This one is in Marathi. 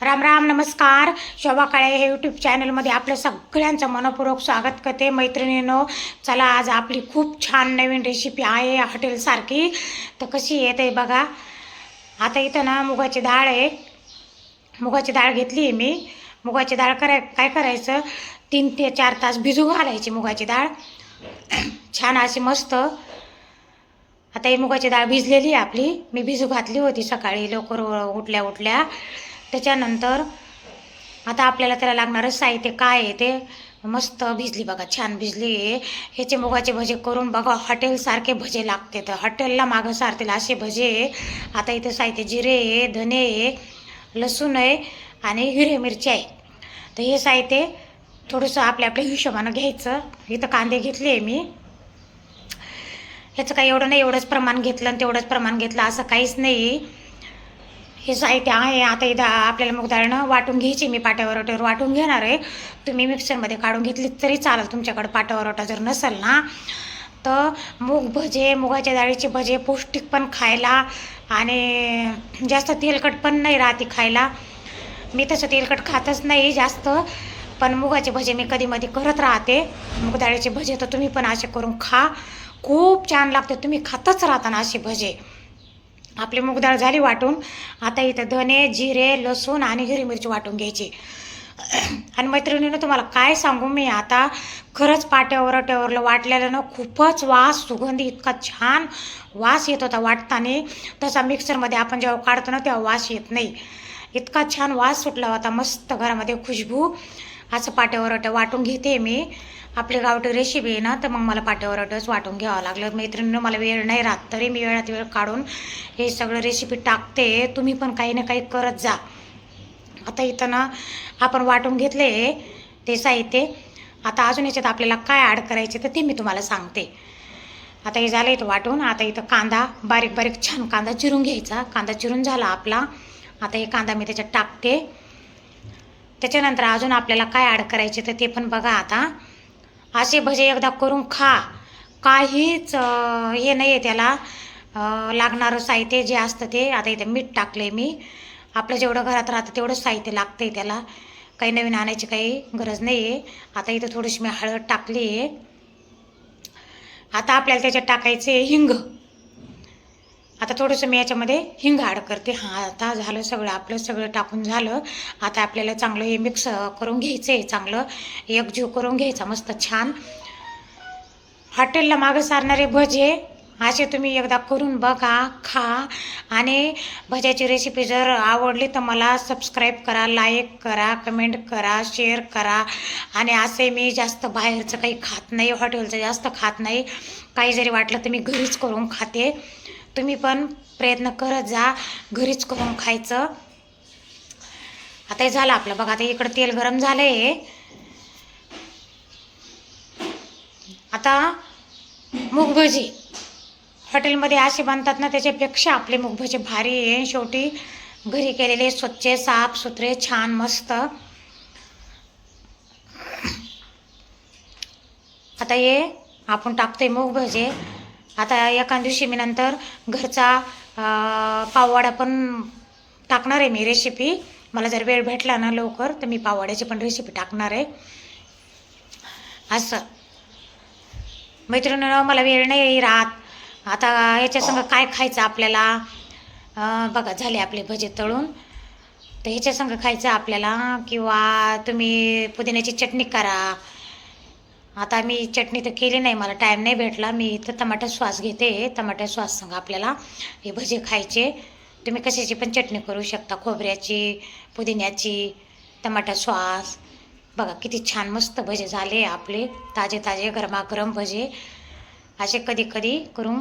राम राम नमस्कार. शोभा काळे हे यूट्यूब चॅनलमध्ये आपलं सगळ्यांचं मनपूर्वक स्वागत करते. मैत्रिणीनं चला आज आपली खूप छान नवीन रेसिपी आहे हॉटेलसारखी तर कशी येते बघा. आता इथं ना मुगाची डाळ आहे. मुगाची डाळ घेतली आहे मी. मुगाची डाळ कराय काय करायचं? तीन ते चार तास भिजू घालायची मुगाची डाळ. छान अशी मस्त. आता ही मुगाची डाळ भिजलेली आहे आपली. मी भिजू घातली होती सकाळी. लवकर उठल्या उठल्या त्याच्यानंतर आता आपल्याला त्याला लागणारं साहित्य काय आहे ते मस्त भिजली बघा छान भिजली आहे. ह्याचे मुगाचे भजे करून बघा हॉटेलसारखे भजे लागते तर हॉटेलला मागं सारतील असे भजे आहे. आता इथं साहित्य जिरे आहे धने आहे लसूण आहे आणि हिरवी मिरची आहे. तर हे साहित्य थोडंसं आपल्या आपल्या हिशोबानं घ्यायचं. इथं कांदे घेतले आहे मी. ह्याचं काही एवढं नाही एवढंच प्रमाण घेतलं आणि तेवढंच प्रमाण घेतलं असं काहीच नाही. हे साहित्य आहे. आता इथं आपल्याला मुगदाळणं वाटून घ्यायची मी पाट्यावरट्यावर वाटून घेणार आहे. तुम्ही मिक्सरमध्ये काढून घेतली तरी चालेल तुमच्याकडे पाट्यावरटा जर नसेल ना. तर मूग भजे मुगाच्या डाळीचे भजे पौष्टिक पण खायला आणि जास्त तेलकट पण नाही राहते खायला. मी तसं तेलकट खातच नाही जास्त पण मुगाचे भजे मी कधी मधी करत राहते. मुगडाळीचे भजे तर तुम्ही पण असे करून खा. खूप छान लागते. तुम्ही खातच राहता ना असे भजे. आपली मुगडाळ झाली वाटून. आता इथं धने जिरे लसूण आणि हिरवी मिरची वाटून घ्यायची. आणि मैत्रिणीनं तुम्हाला काय सांगू मी आता? खरंच पाट्यावर टेवरलं वाटलेलं ना खूपच वास सुगंधी इतका छान वास येत होता वाटताना. तसा मिक्सरमध्ये आपण जेव्हा काढतो ना तेव्हा वास येत नाही. इतका छान वास सुटला होता मस्त घरामध्ये खुशबू. असं पाट्यावर वाटून घेते मी. आपली गावठी रेसिपी आहे ना तर मग मला पाट्यावरटच वाटून घ्यावं लागलं. मैत्रिणीनं मला वेळ नाही राहत तरी मी वेळात वेळ काढून हे सगळं रेसिपी टाकते. तुम्ही पण काही ना काही करत जा. आता इथं ना आपण वाटून घेतले ते साहित्य. आता अजून याच्यात आपल्याला काय ॲड करायचे तर ते मी तुम्हाला सांगते. आता हे झालं इथं वाटून. आता इथं कांदा बारीक बारीक छान कांदा चिरून घ्यायचा. कांदा चिरून झाला आपला. आता हे कांदा मी त्याच्यात टाकते. त्याच्यानंतर अजून आपल्याला काय ॲड करायचे तर ते पण बघा आता. असे भजे एकदा करून खा. काहीच हे नाही आहे त्याला लागणारं साहित्य जे असतं ते आता इथे मीठ टाकलं आहे मी. आपलं जेवढं घरात राहतं तेवढंच साहित्य लागतं आहे त्याला. काही नवीन आणायची काही गरज नाही आहे आता इथं थोडीशी मी हळद टाकली आहे आता आपल्याला त्याच्यात टाकायचं आहे हिंग. आता थोडंसं मी याच्यामध्ये हिंग ॲड करते. हां आता झालं सगळं आपलं सगळं टाकून झालं. आता आपल्याला चांगलं हे मिक्स करून घ्यायचं आहे चांगलं एकजीव करून घ्यायचा मस्त छान. हॉटेलला मागं सारणारे भजे असे तुम्ही एकदा करून बघा खा. आणि भज्याची रेसिपी जर आवडली तर मला सबस्क्राईब करा लाईक करा कमेंट करा शेअर करा. आणि असे मी जास्त बाहेरचं काही खात नाही हॉटेलचं जास्त खात नाही. काही जरी वाटलं तर मी घरीच करून खाते. तुम्ही पण प्रयत्न करत जा. घरीच करून खायचं. आता हे झालं आपलं. बघा आता इकडं तेल गरम झालं आहे आता मूग भजी हॉटेलमध्ये असे बनतात ना त्याच्यापेक्षा आपले मूग भजी भारी आहे. शेवटी घरी केलेले स्वच्छ साफ सुथरे छान मस्त. आता हे आपण टाकतोय मूग भजे आता एका दिवशी मी नंतर घरचा पाववाडा पण टाकणार आहे मी रेसिपी मला जर वेळ भेटला ना लवकर तर मी पाववाड्याची पण रेसिपी टाकणार आहे. असं. मैत्रिणीनं मला वेळ नाही राहत. आता याच्या काय खायचं आपल्याला? बघा झाले आपले भजे तळून. तर ह्याच्यासंग खायचं आपल्याला? किंवा तुम्ही पुदिन्याची चटणी करा. आता मी चटणी तर केली नाही मला टाईम नाही भेटला. मी इथं टमाट्या श्वास घेते. टमाट्या श्वास सांगा आपल्याला. हे भजे खायचे. तुम्ही कशाची पण चटणी करू शकता. खोबऱ्याची पुदिन्याची टमाटा श्वास बघा किती छान मस्त भजे झाले आपले. ताजे ताजे गरमागरम भजे. असे कधी कधी करून